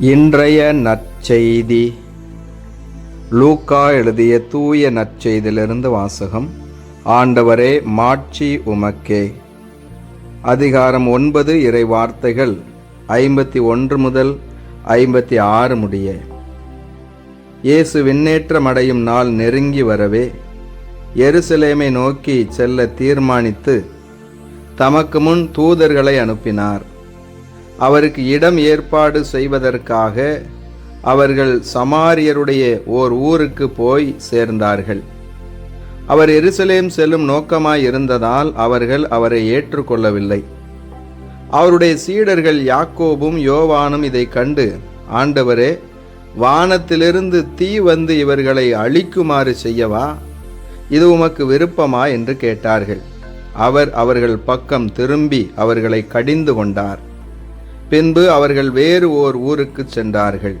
இன்றைய நற்செய்தி. லூக்கா எழுதிய தூய நற்செய்தியிலிருந்து வாசகம். ஆண்டவரே மாட்சி உமக்கே. அதிகாரம் ஒன்பது இறை வார்த்தைகள் ஐம்பத்தி ஒன்று முதல் ஐம்பத்தி ஆறு முடிய. இயேசு விண்ணேற்றமடையும் நாள் நெருங்கி வரவே எருசலேமை நோக்கி செல்ல தீர்மானித்து தமக்கு முன் தூதர்களை அனுப்பினார். அவருக்கு இடம் ஏற்பாடு செய்வதற்காக அவர்கள் சமாரியருடைய ஓர் ஊருக்கு போய் சேர்ந்தார்கள். அவர் எருசலேம் செல்லும் நோக்கமாய் இருந்ததால் அவர்கள் அவரை ஏற்றுக்கொள்ளவில்லை. அவருடைய சீடர்கள் யாக்கோபும் யோவானும் இதை கண்டு ஆண்டவரே வானத்திலிருந்து தீ வந்து இவர்களை அழிக்குமாறு செய்யவா? இது உமக்கு விருப்பமா? என்று கேட்டார்கள். அவர் அவர்கள் பக்கம் திரும்பி அவர்களை கடிந்து கொண்டார். பின்பு அவர்கள் வேறு ஓர் ஊருக்கு சென்றார்கள்.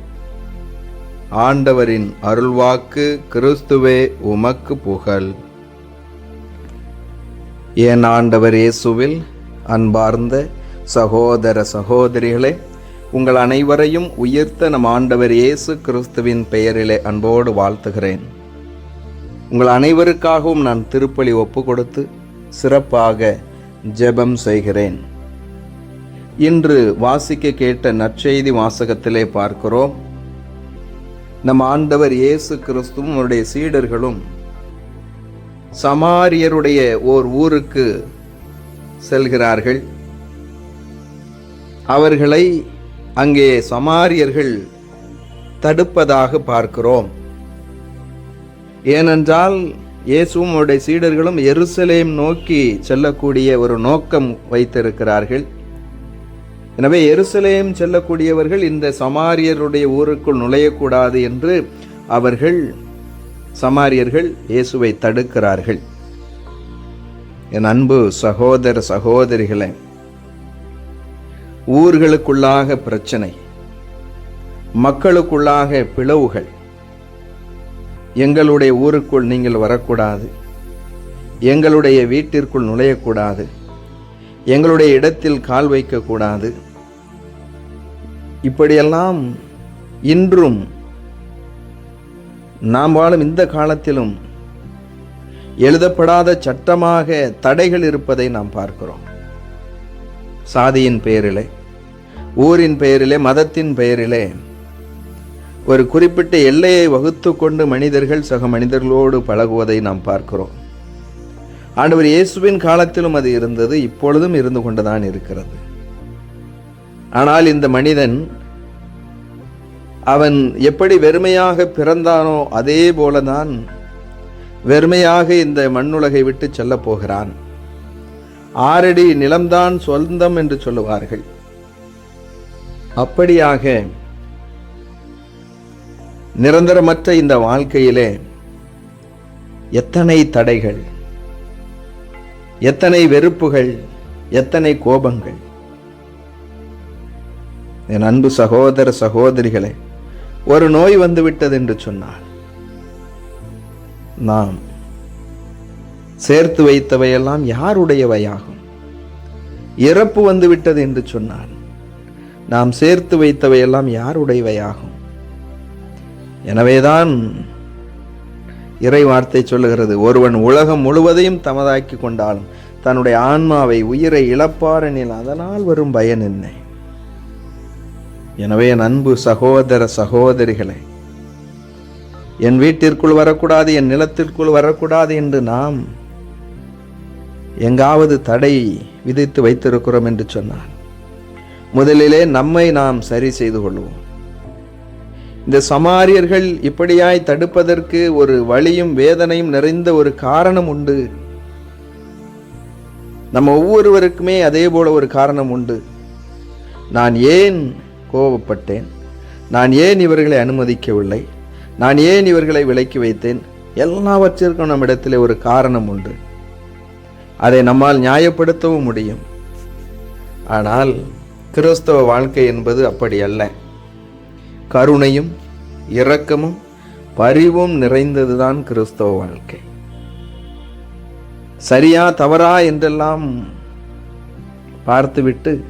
ஆண்டவரின் அருள்வாக்கு கிறிஸ்துவே உமக்கு புகழ். என் ஆண்டவர் இயேசுவில் அன்பார்ந்த சகோதர சகோதரிகளே உங்கள் அனைவரையும் உயிர்த்த நம் ஆண்டவர் இயேசு கிறிஸ்துவின் பெயரிலே அன்போடு வாழ்த்துகிறேன். உங்கள் அனைவருக்காகவும் நான் திருப்பலி ஒப்பு கொடுத்து சிறப்பாக ஜெபம் செய்கிறேன். இன்று வாசிக்க கேட்ட நற்செய்தி வாசகத்திலே பார்க்கிறோம். நம் ஆண்டவர் இயேசு கிறிஸ்துவும் அவருடைய சீடர்களும் சமாரியருடைய ஓர் ஊருக்கு செல்கிறார்கள். அவர்களை அங்கே சமாரியர்கள் தடுப்பதாக பார்க்கிறோம். ஏனென்றால் இயேசுவும் அவருடைய சீடர்களும் எருசலேம் நோக்கி செல்லக்கூடிய ஒரு நோக்கம் வைத்திருக்கிறார்கள். எனவே எருசலேம் செல்லக்கூடியவர்கள் இந்த சமாரியருடைய ஊருக்குள் நுழையக்கூடாது என்று அவர்கள் சமாரியர்கள் இயேசுவை தடுக்கிறார்கள். என் அன்பு சகோதர சகோதரிகளே ஊர்களுக்குள்ளாக பிரச்சனை மக்களுக்குள்ளாக பிளவுகள். எங்களுடைய ஊருக்குள் நீங்கள் வரக்கூடாது. எங்களுடைய வீட்டிற்குள் நுழையக்கூடாது. எங்களுடைய இடத்தில் கால் வைக்கக்கூடாது. இப்படியெல்லாம் இன்றும் நாம் வாழும் இந்த காலத்திலும் எழுதப்படாத சட்டமாக தடைகள் இருப்பதை நாம் பார்க்கிறோம். சாதியின் பெயரிலே ஊரின் பெயரிலே மதத்தின் பெயரிலே ஒரு குறிப்பிட்ட எல்லையை வகுத்து கொண்டு மனிதர்கள் சக மனிதர்களோடு பழகுவதை நாம் பார்க்கிறோம். ஆண்டவர் இயேசுவின் காலத்திலும் அது இருந்தது இப்பொழுதும் இருந்து கொண்டுதான் இருக்கிறது. ஆனால் இந்த மனிதன் அவன் எப்படி வெறுமையாக பிறந்தானோ அதே போலதான் வெறுமையாக இந்த மண்ணுலகை விட்டு செல்லப் போகிறான். ஆறடி நிலம்தான் சொந்தம் என்று சொல்லுவார்கள். அப்படியாக நிரந்தரமற்ற இந்த வாழ்க்கையிலே எத்தனை தடைகள் எத்தனை வெறுப்புகள் எத்தனை கோபங்கள் என் அன்பு சகோதர சகோதரிகளே ஒரு நோய் வந்துவிட்டது என்று சொன்னால் நாம் சேர்த்து வைத்தவையெல்லாம் யாருடையவையாகும்? இறப்பு வந்துவிட்டது என்று சொன்னால் நாம் சேர்த்து வைத்தவையெல்லாம் யாருடையவையாகும்? எனவேதான் இறை வார்த்தை சொல்லுகிறது ஒருவன் உலகம் முழுவதையும் தமதாக்கி கொண்டாலும் தன்னுடைய ஆன்மாவை உயிரை இழப்பாரெனில் அதனால் வரும் பயன் என்ன? எனவே என் அன்பு சகோதர சகோதரிகளே என் வீட்டிற்குள் வரக்கூடாது என் நிலத்திற்குள் வரக்கூடாது என்று நாம் எங்காவது தடை விதித்து வைத்திருக்கிறோம் என்று சொன்னார் முதலிலே நம்மை நாம் சரி செய்து கொள்வோம். இந்த சமாரியர்கள் இப்படியாய் தடுப்பதற்கு ஒரு வழியும் வேதனையும் நிறைந்த ஒரு காரணம் உண்டு. நம்ம ஒவ்வொருவருக்குமே அதே போல ஒரு காரணம் உண்டு. நான் ஏன் கோபப்பட்டேன். நான் ஏன் இவர்களை அனுமதிக்கவில்லை? நான் ஏன் இவர்களை விலக்கி வைத்தேன்? எல்லாவற்றிற்கும் நம்மிடத்தில் ஒரு காரணம் உண்டு. அதை நம்மால் நியாயப்படுத்தவும் முடியும். ஆனால் கிறிஸ்தவ வாழ்க்கை என்பது அப்படி அல்ல. கருணையும் இரக்கமும் பரிவும் நிறைந்ததுதான் கிறிஸ்தவ வாழ்க்கை. சரியா தவறா என்றெல்லாம் பார்த்துவிட்டு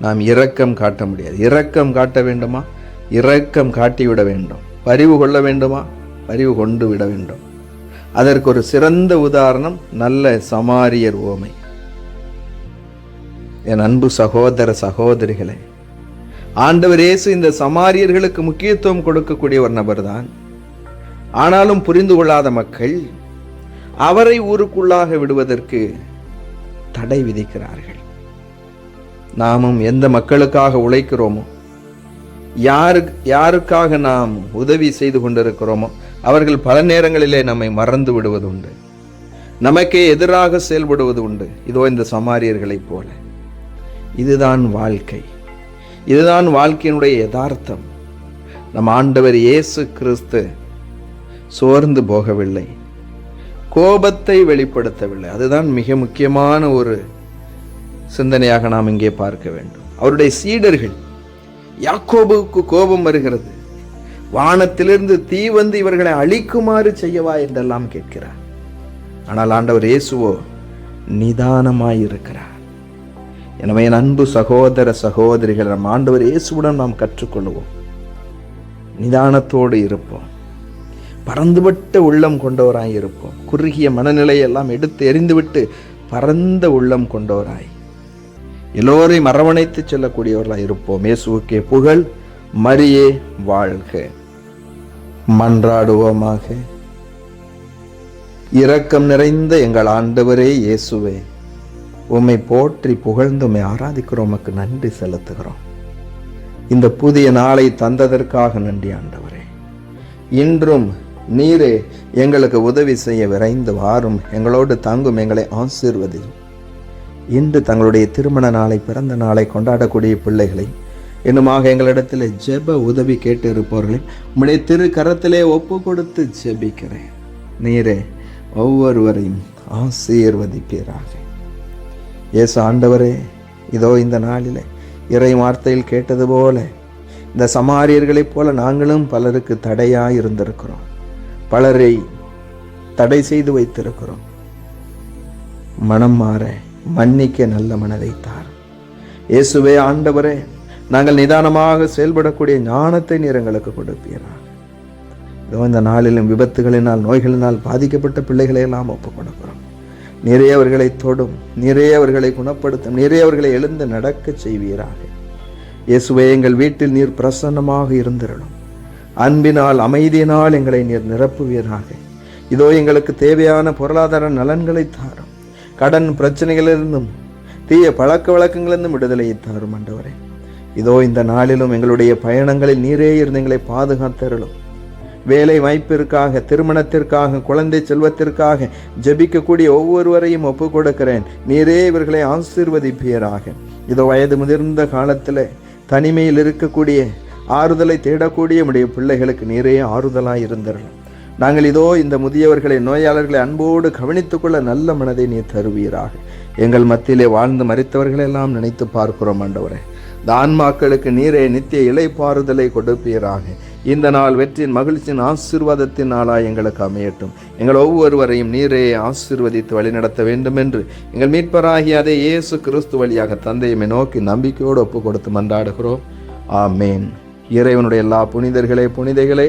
நாம் இரக்கம் காட்ட முடியாது. இரக்கம் காட்ட வேண்டுமா? இரக்கம் காட்டிவிட வேண்டும். பரிவு கொள்ள வேண்டுமா? பரிவு கொண்டு விட வேண்டும். அதற்கு ஒரு சிறந்த உதாரணம் நல்ல சமாரியர் ஓமை. என் அன்பு சகோதர சகோதரிகளே ஆண்டவர் இயேசு இந்த சமாரியர்களுக்கு முக்கியத்துவம் கொடுக்கக்கூடிய ஒரு நபர்தான். ஆனாலும் புரிந்து கொள்ளாத மக்கள் அவரை ஊருக்குள்ளாக விடுவதற்கு தடை விதிக்கிறார்கள். நாமும் எந்த மக்களுக்காக உழைக்கிறோமோ யாரு யாருக்காக நாம் உதவி செய்து கொண்டிருக்கிறோமோ அவர்கள் பல நேரங்களிலே நம்மை மறந்து விடுவது உண்டு. நமக்கே எதிராக செயல்படுவது உண்டு. இதோ இந்த சமாரியர்களைப் போல. இதுதான் வாழ்க்கை. இதுதான் வாழ்க்கையினுடைய யதார்த்தம். நம் ஆண்டவர் இயேசு கிறிஸ்து சோர்ந்து போகவில்லை. கோபத்தை வெளிப்படுத்தவில்லை. அதுதான் மிக முக்கியமான ஒரு சிந்தனையாக நாம் இங்கே பார்க்க வேண்டும். அவருடைய சீடர்கள் யாக்கோபுக்கு கோபம் வருகிறது. வானத்திலிருந்து தீ வந்து இவர்களை அழிக்குமாறு செய்யவா என்றெல்லாம் கேட்கிறார். ஆனால் ஆண்டவர் இயேசுவோ நிதானமாயிருக்கிறார். எனவே என் அன்பு சகோதர சகோதரிகள் நம் ஆண்டவர் இயேசுவுடன் நாம் கற்றுக்கொள்வோம். நிதானத்தோடு இருப்போம். பறந்துபட்ட உள்ளம் கொண்டவராய் இருப்போம். குறுகிய மனநிலையெல்லாம் எடுத்து எறிந்துவிட்டு பரந்த உள்ளம் கொண்டவராய் எல்லோரையும் அரவணைத்து செல்லக்கூடியவர்களாக இருப்போம். இயேசுவுக்கே புகழ் மரியே வாழ்க. மன்றாடுவோமாக. இரக்கம் நிறைந்த எங்கள் ஆண்டவரே இயேசுவே உம்மை போற்றி புகழ்ந்து உம்மை ஆராதிக்கிறோம். உமக்கு நன்றி செலுத்துகிறோம். இந்த புதிய நாளை தந்ததற்காக நன்றி ஆண்டவரே. இன்றும் நீரே எங்களுக்கு உதவி செய்ய விரைந்து வாரும். எங்களோடு தங்கும் எங்களை ஆசீர்வதியும். இன்று தங்களுடைய திருமண நாளை பிறந்த நாளை கொண்டாடக்கூடிய பிள்ளைகளை இன்னுமாக எங்களிடத்தில் ஜெப உதவி கேட்டு இருப்பவர்களை உம்முடைய திரு கரத்திலே ஒப்பு கொடுத்து ஜெபிக்கிறேன். நீரே ஒவ்வொருவரையும் ஆசீர்வதிப்பீராக. இயேசு ஆண்டவரே இதோ இந்த நாளில் இறை வார்த்தையில் கேட்டது போல இந்த சமாரியர்களைப் போல நாங்களும் பலருக்கு தடையாக இருந்திருக்கிறோம். பலரை தடை செய்து வைத்திருக்கிறோம். மனம் மாற மன்னிக்க நல்ல மனதை தார் இயேசுவே ஆண்டவரே நாங்கள் நிதானமாக செயல்படக்கூடிய ஞானத்தை நீர் எங்களுக்கு கொடுப்பீராக. இதோ இந்த நாளிலும் விபத்துகளினால் நோய்களினால் பாதிக்கப்பட்ட பிள்ளைகளை எல்லாம் ஒப்புக் கொடுக்கிறோம் நிறைய அவர்களை தொடும் நிறைய அவர்களை குணப்படுத்தும் நிறைய அவர்களை எழுந்து நடக்கச் செய்வீராக. இயேசுவே எங்கள் வீட்டில் நீர் பிரசன்னமாக இருந்திருளும். அன்பினால் அமைதியினால் எங்களை நீர் நிரப்புவீராக. இதோ எங்களுக்கு தேவையான பொருளாதார நலன்களை தாரும். கடன் பிரச்சனைகளிலிருந்தும் தீய பழக்க வழக்கங்களிலிருந்தும் விடுதலையை தரும் ஆண்டவரே. இதோ இந்த நாளிலும் எங்களுடைய பயணங்களில் நீரே இருந்து எங்களை பாதுகாத்தருளும். வேலை வாய்ப்பிற்காக திருமணத்திற்காக குழந்தை செல்வத்திற்காக ஜெபிக்கக்கூடிய ஒவ்வொருவரையும் ஒப்பு கொடுக்கிறேன் நீரே இவர்களை ஆசீர்வதிப்பீராக. இதோ வயது முதிர்ந்த காலத்தில் தனிமையில் இருக்கக்கூடிய ஆறுதலை தேடக்கூடிய உடைய பிள்ளைகளுக்கு நீரே ஆறுதலாக இருந்தருளும். நாங்கள் இதோ இந்த முதியவர்களை நோயாளர்களை அன்போடு கவனித்துக் கொள்ள நல்ல மனதை நீ தருவீராக. எங்கள் மத்தியிலே வாழ்ந்து மறித்தவர்களெல்லாம் நினைத்து பார்க்கிறோம் ஆண்டவரே. இந்த ஆன்மாக்களுக்கு நீரே நித்திய இலைப்பாறுதலை கொடுப்பீராக. இந்த நாள் வெற்றியின் மகிழ்ச்சியின் ஆசீர்வாதத்தின் நாளாக எங்களுக்கு அமையட்டும். எங்கள் ஒவ்வொருவரையும் நீரே ஆசீர்வதித்து வழிநடத்த வேண்டும் என்று எங்கள் மீட்பராகிய அதே இயேசு கிறிஸ்து வழியாக தந்தையுமே நோக்கி நம்பிக்கையோடு ஒப்பு கொடுத்து மன்றாடுகிறோம். ஆமேன். இறைவனுடைய எல்லா புனிதர்களே புனிதைகளே